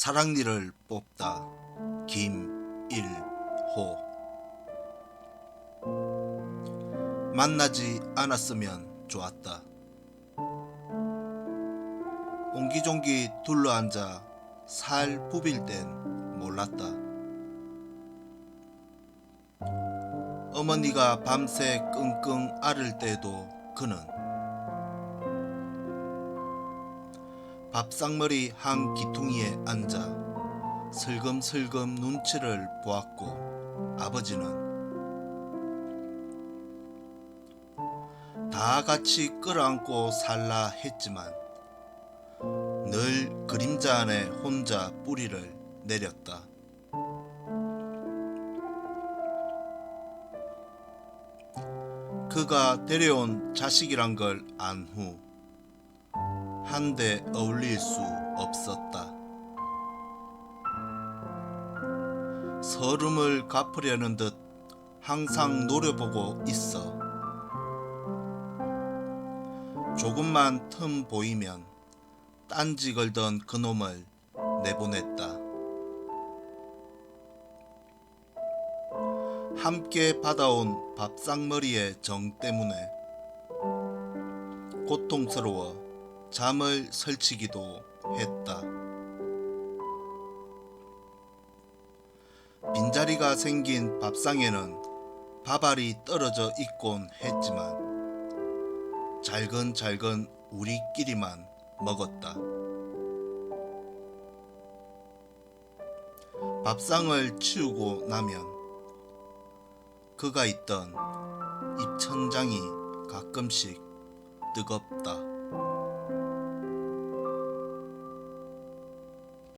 사랑니를 뽑다 김일호 만나지 않았으면 좋았다. 옹기종기 둘러앉아 살 부빌 땐 몰랐다. 어머니가 밤새 끙끙 앓을 때도 그는 밥상머리 한 기퉁이에 앉아 슬금슬금 눈치를 보았고 아버지는 다 같이 끌어안고 살라 했지만 늘 그림자 안에 혼자 뿌리를 내렸다. 그가 데려온 자식이란 걸 안 후 한데 어울릴 수 없었다. 서름을 갚으려는 듯 항상 노려보고 있어. 조금만 틈 보이면 딴지 걸던 그놈을 내보냈다. 함께 받아온 밥상머리의 정 때문에 고통스러워 잠을 설치기도 했다. 빈자리가 생긴 밥상에는 밥알이 떨어져 있곤 했지만 잘근잘근 우리끼리만 먹었다. 밥상을 치우고 나면 그가 있던 입천장이 가끔씩 뜨겁다.